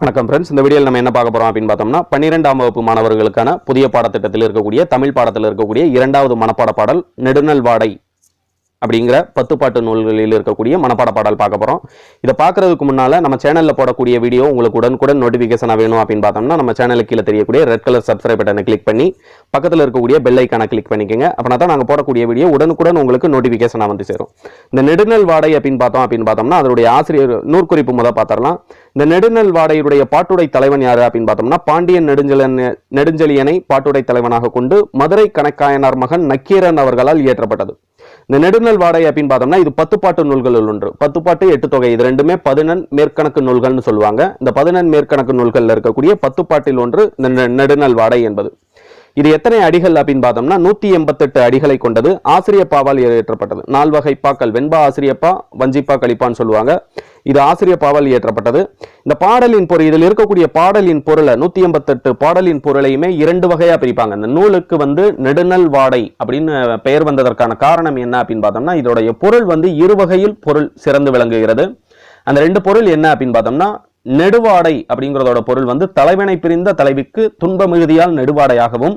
வணக்கம் ஃப்ரெண்ட்ஸ் இந்த வீடியோவில் நம்ம என்ன பார்க்க போகிறோம் அப்படின்னு பார்த்தோம்னா பன்னிரெண்டாம் வகுப்பு மாணவர்களுக்கான புதிய பாடத்திட்டத்தில் இருக்கக்கூடிய தமிழ் பாடத்தில் இருக்கக்கூடிய இரண்டாவது மனப்பாட பாடல் நெடுநல் வாடை அப்படிங்கிற பத்து பாட்டு நூல்களில் இருக்கக்கூடிய மனப்பாட பாடல் பார்க்க போகிறோம் இதை பார்க்கறதுக்கு முன்னால் நம்ம சேனலில் போடக்கூடிய வீடியோ உங்களுக்கு உடனுக்குடன் நோட்டிஃபிகேஷனாக வேணும் அப்படின்னு பார்த்தோம்னா நம்ம சேனலுக்கு கீழே தெரியக்கூடிய ரெட் கலர் சப்ஸ்கிரைப் பட்டனை கிளிக் பண்ணி பக்கத்தில் இருக்கக்கூடிய பெல் ஐக்கானை கிளிக் பண்ணிக்கோங்க. அப்படின்னா தான் நாங்கள் போடக்கூடிய வீடியோ உடனுக்குடன் உங்களுக்கு நோட்டிஃபிகேஷனாக வந்து சேரும். இந்த நெடுநல் வாடை அப்படின்னு பார்த்தோம் அப்படின்னு பார்த்தோம்னா அதனுடைய ஆசிரியர் நூற்குறிப்பு முதல் பார்த்தரலாம் இந்த நெடுநல் வாடையுடைய பாட்டுடை தலைவன் யாரு அப்படின்னு பார்த்தோம்னா பாண்டியன் நெடுஞ்சலன் நெடுஞ்சலியனை பாட்டுடை தலைவனாக கொண்டு மதுரை கணக்காயனார் மகன் நக்கீரன் அவர்களால் இயற்றப்பட்டது. இந்த நெடுநல் வாடை அப்படின்னு பார்த்தோம்னா இது பத்து பாட்டு நூல்களில் ஒன்று. பத்து பாட்டு எட்டு தொகை. இது ரெண்டுமே பதினெண் மேற்கணக்கு நூல்கள்னு சொல்லுவாங்க. இந்த பதினெண் மேற்கணக்கு நூல்களில் இருக்கக்கூடிய பத்து பாட்டில் ஒன்று இந்த நெடுநல் வாடை என்பது. இது எத்தனை அடிகள் அப்படின்னு பார்த்தோம்னா நூத்தி எண்பத்தெட்டு அடிகளை கொண்டது. ஆசிரியப்பாவால் இயற்றப்பட்டது. நால்வகைப்பாக்கள் வெண்பா ஆசிரியப்பா வஞ்சிப்பா கழிப்பான்னு சொல்லுவாங்க. இது ஆசிரியர் பாவல் இயற்றப்பட்டது. இந்த பாடலின் பொருள் இதில் இருக்கக்கூடிய பாடலின் பொருளை நூத்தி எண்பத்தெட்டு பாடலின் பொருளையுமே இரண்டு வகையாக பிரிப்பாங்க. இந்த நூலுக்கு வந்து நெடுநல் வாடை அப்படின்னு பெயர் வந்ததற்கான காரணம் என்ன அப்படின்னு பார்த்தோம்னா இதோடைய பொருள் வந்து இரு வகையில் பொருள் சிறந்து விளங்குகிறது. அந்த ரெண்டு பொருள் என்ன அப்படின்னு பார்த்தோம்னா நெடுவாடை அப்படிங்கிறதோட பொருள் வந்து தலைவனை பிரிந்த தலைவிக்கு துன்ப மிகுதியால் நெடுவாடையாகவும்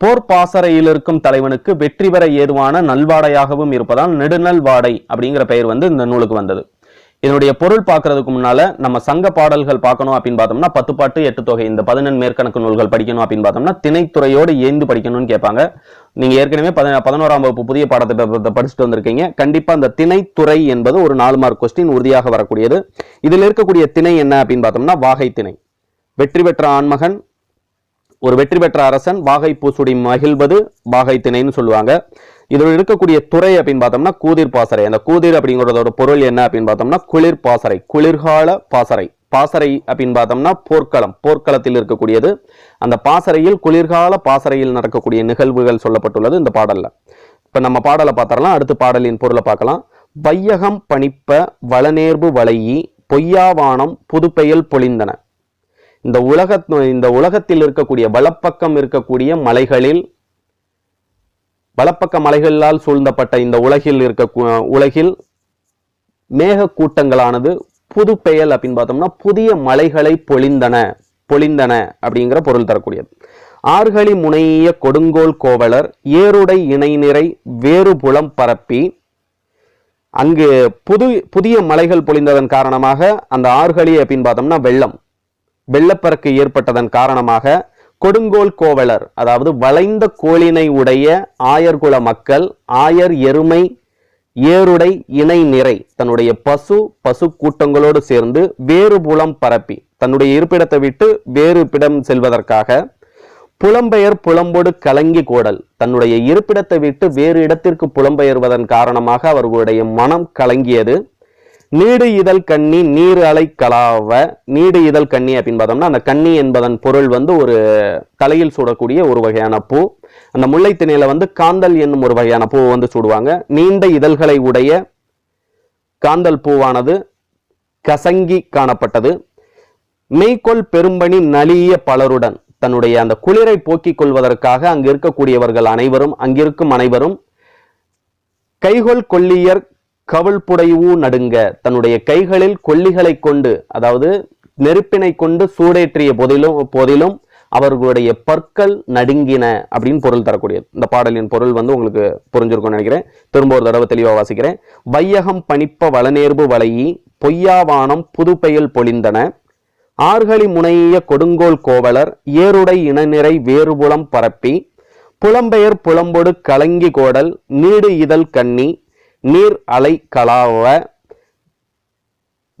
போர் பாசறையில் இருக்கும் தலைவனுக்கு வெற்றி பெற ஏதுவான நல்வாடையாகவும் இருப்பதால் நெடுநல் வாடை அப்படிங்கிற பெயர் வந்து இந்த நூலுக்கு வந்தது. இதனுடைய பொருள் பார்க்கறதுக்கு முன்னால நம்ம சங்க பாடல்கள் பார்க்கணும் அப்படின்னு பார்த்தோம்னா பத்து பாட்டு எட்டு தொகை இந்த பதினெண் மேற்கணக்கு நூல்கள் படிக்கணும் அப்படின்னு பார்த்தோம்னா திணைத்துறையோடு ஏந்து படிக்கணும்னு கேட்பாங்க. நீங்க ஏற்கனவே பத- பதினோராம் வகுப்பு புதிய பாடத்திட்டத்தை படிச்சுட்டு வந்திருக்கீங்க. கண்டிப்பா அந்த திணைத்துறை என்பது ஒரு நாலு மார்க் கொஸ்டின் உறுதியாக வரக்கூடியது. இதில் இருக்கக்கூடிய திணை என்ன அப்படின்னு பார்த்தோம்னா வாகை திணை. வெற்றி பெற்ற ஆண்மகன் ஒரு வெற்றி பெற்ற அரசன் வாகை பூசுடி மகிழ்வது வாகை திணைன்னு சொல்லுவாங்க. இதில் இருக்கக்கூடிய துறை அப்படின்னு பார்த்தோம்னா கூதிர் பாசறை. அந்த கூதிர் அப்படிங்கிறதோட பொருள் என்ன அப்படின்னு பார்த்தோம்னா குளிர் பாசறை. குளிர்கால பாசறை. பாசறை அப்படின்னு பார்த்தோம்னா போர்க்களம். போர்க்களத்தில் இருக்கக்கூடியது. அந்த பாசறையில் குளிர்கால பாசறையில் நடக்கக்கூடிய நிகழ்வுகள் சொல்லப்பட்டுள்ளது இந்த பாடல்ல. இப்ப நம்ம பாடலை பார்த்தரலாம் அடுத்து பாடலின் பொருளை பார்க்கலாம். வையகம் பணிப்ப வளநேர்பு வளையி பொய்யாவானம் புதுப்பெயல் பொழிந்தன. இந்த உலக இந்த உலகத்தில் இருக்கக்கூடிய வலப்பக்கம் இருக்கக்கூடிய மலைகளில் வலப்பக்க மலைகளால் சூழ்ந்தப்பட்ட இந்த உலகில் இருக்க உலகில் மேக கூட்டங்களானது புது பெயல் அப்படின்னு பார்த்தோம்னா புதிய மலைகளை பொழிந்தன பொழிந்தன அப்படிங்கிற பொருள் தரக்கூடியது. ஆர்கழி முனைய கொடுங்கோல் கோவலர் ஏருடை இணை நிறை வேறு புலம் பரப்பி அங்கு புது புதிய மலைகள் பொழிந்ததன் காரணமாக அந்த ஆறுகளி அப்படின்னு பார்த்தோம்னா வெள்ளம் வெள்ளப்பெருக்கு ஏற்பட்டதன் காரணமாக கொடுங்கோல் கோவலர் அதாவது வளைந்த கோளினை உடைய ஆயர்குல மக்கள் ஆயர் எருமை ஏருடை இணை நிறை தன்னுடைய பசு பசு கூட்டங்களோடு சேர்ந்து வேறு புலம் பரப்பி தன்னுடைய இருப்பிடத்தை விட்டு வேறு இடம் செல்வதற்காக புலம்பெயர் புலம்போடு கலங்கி கோடல் தன்னுடைய இருப்பிடத்தை விட்டு வேறு இடத்திற்கு புலம்பெயர்வதன் காரணமாக அவர்களுடைய மனம் கலங்கியது. நீடு இதழ் கண்ணி நீர் அலை கலாவ. நீடு இதழ் கண்ணி அப்படின்னு பார்த்தோம்னா அந்த கண்ணி என்பதன் பொருள் வந்து ஒரு தலையில் சூடக்கூடிய ஒரு வகையான பூ. அந்த முல்லை திணையில வந்து காந்தல் என்னும் ஒரு வகையான பூ வந்து சூடுவாங்க. நீண்ட இதழ்களை உடைய காந்தல் பூவானது கசங்கி காணப்பட்டது. மெய்கொள் பெரும்பணி நலிய பலருடன் தன்னுடைய அந்த குளிரை போக்கிக் கொள்வதற்காக அங்கு இருக்கக்கூடியவர்கள் அனைவரும் அங்கிருக்கும் அனைவரும் கைகொள் கொல்லியர் கவிழ்ப்புடையூ நடுங்க. தன்னுடைய கைகளில் கொல்லிகளை கொண்டு அதாவது நெருப்பினை கொண்டு சூடேற்றிய போதிலும் போதிலும் அவர்களுடைய பற்கள் நடுங்கின அப்படின்னு பொருள் தரக்கூடியது. இந்த பாடலின் பொருள் வந்து உங்களுக்கு புரிஞ்சிருக்கும்னு நினைக்கிறேன். திரும்ப ஒரு தடவை தெளிவாக வாசிக்கிறேன். வையகம் பணிப்ப வளநேர்பு வளையி பொய்யாவானம் புதுப்பெயல் பொழிந்தன. ஆர்களி முனைய கொடுங்கோல் கோவலர் ஏருடை இனநிறை வேறுபுலம் பரப்பி. புலம்பெயர் புலம்பொடு கலங்கி கோடல் நீடு இதழ் கண்ணி. நீர் அலை கலாவ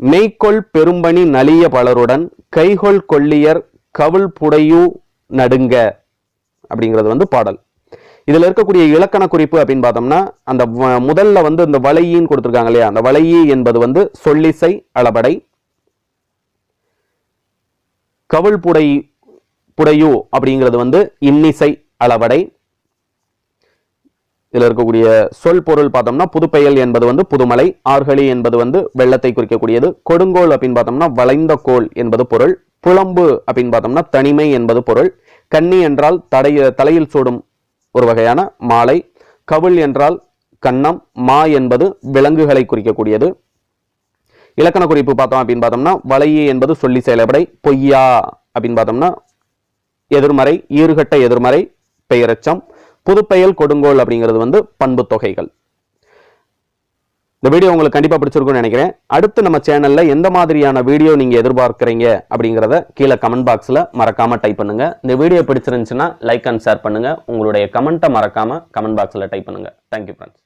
மெய்கொள் பெரும்பணி நலிய பலருடன் கைகொள் கொள்ளியர் கவுள் புடையூ நடுங்க அப்படிங்கிறது வந்து பாடல். இதுல இருக்கக்கூடிய இலக்கண குறிப்பு அப்படின்னு பார்த்தோம்னா அந்த முதல்ல வந்து இந்த வளையின்னு கொடுத்துருக்காங்க இல்லையா? அந்த வளையி என்பது வந்து சொல்லிசை அளபடை கவுள் புடை புடையூ அப்படிங்கிறது வந்து இன்னிசை அளவடை இதில் இருக்கக்கூடிய சொல் பொருள் பார்த்தோம்னா புதுப்பெயல் என்பது வந்து புதுமலை ஆர்களி என்பது வந்து வெள்ளத்தை குறிக்கக்கூடியது கொடுங்கோல் அப்படின்னு பார்த்தோம்னா வளைந்த கோல் என்பது பொருள் புலம்பு அப்படின்னு பார்த்தோம்னா தனிமை என்பது பொருள் கன்னி என்றால் தடைய தலையில் சூடும் ஒரு வகையான மாலை கவுள் என்றால் கன்னம் மா என்பது விலங்குகளை குறிக்கக்கூடியது. இலக்கண குறிப்பு பார்த்தோம் அப்படின்னு பார்த்தோம்னா வளையி என்பது சொல்லி செயலப்படை பொய்யா அப்படின்னு பார்த்தோம்னா எதிர்மறை ஈறுகட்ட எதிர்மறை பெயரச்சம் புதுப்பெயல் கொடுங்கோல் அப்படிங்கிறது வந்து பண்பு தொகைகள். இந்த வீடியோ உங்களுக்கு கண்டிப்பா பிடிச்சிருக்கும்னு நினைக்கிறேன். அடுத்து நம்ம சேனல்ல எந்த மாதிரியான வீடியோ நீங்க எதிர்பார்க்குறீங்க அப்படிங்கிறத கீழே கமெண்ட் பாக்ஸ்ல மறக்காம டைப் பண்ணுங்க. இந்த வீடியோ பிடிச்சிருந்துச்சுன்னா லைக் அண்ட் ஷேர் பண்ணுங்க. உங்களுடைய கமெண்ட்டை மறக்காம கமெண்ட் பாக்ஸ்ல டைப் பண்ணுங்க. Thank you friends